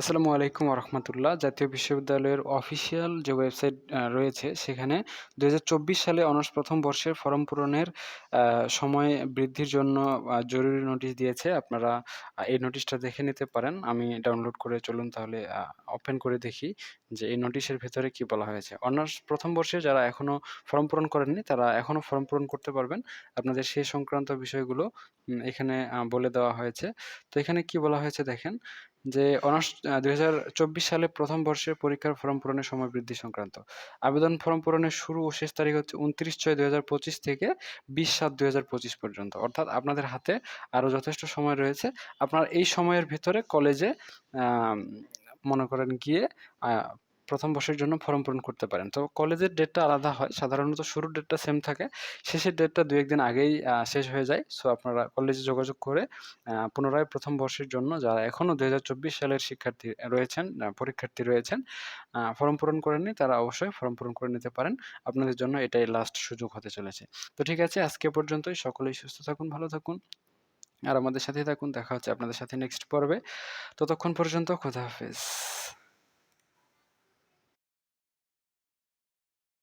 আসসালামু আলাইকুম রহমতুল্লাহ জাতীয় বিশ্ববিদ্যালয়ের অফিসিয়াল যে ওয়েবসাইট রয়েছে, সেখানে দু হাজার চব্বিশ সালে অনার্স প্রথম বর্ষের ফর্ম পূরণের সময় বৃদ্ধির জন্য জরুরি নোটিশ দিয়েছে। আপনারা এই নোটিশটা দেখে নিতে পারেন। আমি ডাউনলোড করে চলুন তাহলে ওপেন করে দেখি যে এই নোটিশের ভেতরে কি বলা হয়েছে। অনার্স প্রথম বর্ষে যারা এখনও ফর্ম পূরণ করেননি, তারা এখনও ফর্ম পূরণ করতে পারবেন। আপনাদের সেই সংক্রান্ত বিষয়গুলো এখানে বলে দেওয়া হয়েছে। তো এখানে কি বলা হয়েছে দেখেন যে অনার্স দুই হাজার চব্বিশ সালে প্রথম বর্ষের পরীক্ষার ফর্ম পূরণের সময় বৃদ্ধি সংক্রান্ত। আবেদন ফর্ম পূরণের শুরু ও শেষ তারিখ হচ্ছে উনত্রিশ ছয় দুই থেকে বিশ সাত দুই পর্যন্ত। অর্থাৎ আপনাদের হাতে আরও যথেষ্ট সময় রয়েছে। আপনার এই সময়ের ভিতরে কলেজে মনে করেন গিয়ে প্রথম বর্ষের জন্য ফর্ম পূরণ করতে পারেন। তো কলেজের ডেটটা আলাদা হয়। সাধারণত শুরুর ডেটটা সেম থাকে। শেষের ডেটটা দু একদিন আগেই শেষ হয়ে যায়। সো আপনারা কলেজে যোগাযোগ করে পুনরায় প্রথম বর্ষের জন্য যারা এখনও দু হাজার চব্বিশ সালের শিক্ষার্থী রয়েছেন পরীক্ষার্থী রয়েছেন ফর্ম পূরণ করেননি তারা অবশ্যই ফর্ম পূরণ করে নিতে পারেন। আপনাদের জন্য এটাই লাস্ট সুযোগ হতে চলেছে। তো ঠিক আছে, আজকে পর্যন্তই। সকলেই সুস্থ থাকুন, ভালো থাকুন। আর আমাদের সাথেই থাকুন। দেখা হচ্ছে আপনাদের সাথে নেক্সট পর্বে। ততক্ষণ পর্যন্ত খোদা হাফেজ।